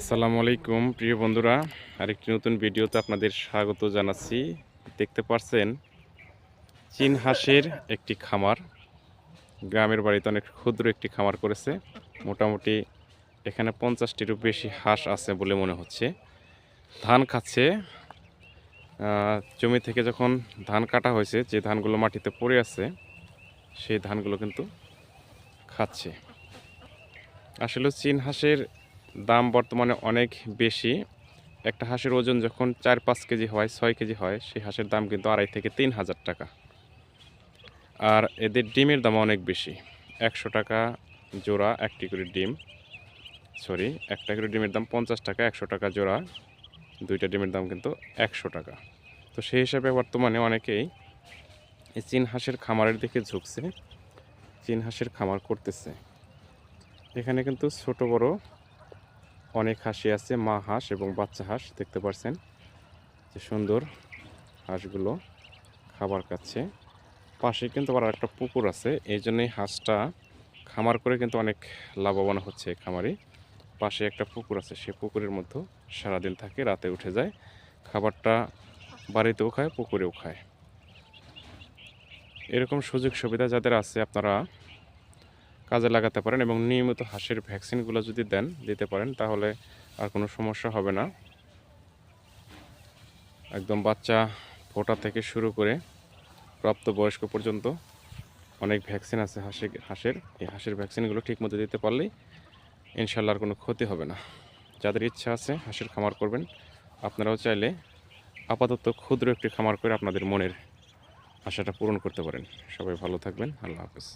আসসালামু আলাইকুম, প্রিয় বন্ধুরা। আরেকটি নতুন ভিডিওতে আপনাদের স্বাগত জানাচ্ছি। দেখতে পাচ্ছেন, চীন হাঁসের একটি খামার। গ্রামের বাড়িতে অনেক ক্ষুদ্র একটি খামার করেছে। মোটামুটি এখানে পঞ্চাশটিরও বেশি হাঁস আছে বলে মনে হচ্ছে। ধান খাচ্ছে। জমি থেকে যখন ধান কাটা হয়েছে, যে ধানগুলো মাটিতে পড়ে আছে, সেই ধানগুলো কিন্তু খাচ্ছে। আসলে চীন হাঁসের দাম বর্তমানে অনেক বেশি। একটা হাঁসের ওজন যখন চার পাঁচ কেজি হয়, ছয় কেজি হয়, সেই হাঁসের দাম কিন্তু আড়াই থেকে তিন হাজার টাকা। আর এদের ডিমের দাম অনেক বেশি। একশো টাকা জোড়া একটি করে ডিম। সরি, একটা করে ডিমের দাম পঞ্চাশ টাকা, একশো টাকা জোড়া। দুইটা ডিমের দাম কিন্তু একশো টাকা। তো সেই হিসাবে বর্তমানে অনেকেই এই চীন হাঁসের খামারের দিকে ঝুঁকছে, চীন হাঁসের খামার করতেছে। এখানে কিন্তু ছোট বড় অনেক হাঁসি আছে, মা হাঁস এবং বাচ্চা হাঁস, দেখতে পাচ্ছেন যে সুন্দর হাঁসগুলো খাবার খাচ্ছে। পাশে কিন্তু আবার একটা পুকুর আছে, এই জন্যই হাঁসটা খামার করে কিন্তু অনেক লাভবান হচ্ছে খামারি। পাশে একটা পুকুর আছে, সেই পুকুরের মধ্যে সারাদিন থাকে, রাতে উঠে যায়, খাবারটা বাড়িতেও খায়, পুকুরেও খায়। এরকম সুযোগ সুবিধা যাদের আছে, আপনারা কাজে লাগাতে পারেন এবং নিয়মিত হাঁসের ভ্যাকসিনগুলো যদি দেন, দিতে পারেন, তাহলে আর কোনো সমস্যা হবে না। একদম বাচ্চা ফোটা থেকে শুরু করে প্রাপ্তবয়স্ক পর্যন্ত অনেক ভ্যাকসিন আছে হাঁসে, হাঁসের। এই হাঁসের ভ্যাকসিনগুলো ঠিকমতো দিতে পারলেই ইনশাল্লাহ আর কোনো ক্ষতি হবে না। যাদের ইচ্ছা আছে হাঁসের খামার করবেন, আপনারাও চাইলে আপাতত ক্ষুদ্র একটি খামার করে আপনাদের মনের আশাটা পূরণ করতে পারেন। সবাই ভালো থাকবেন। আল্লাহ হাফেজ।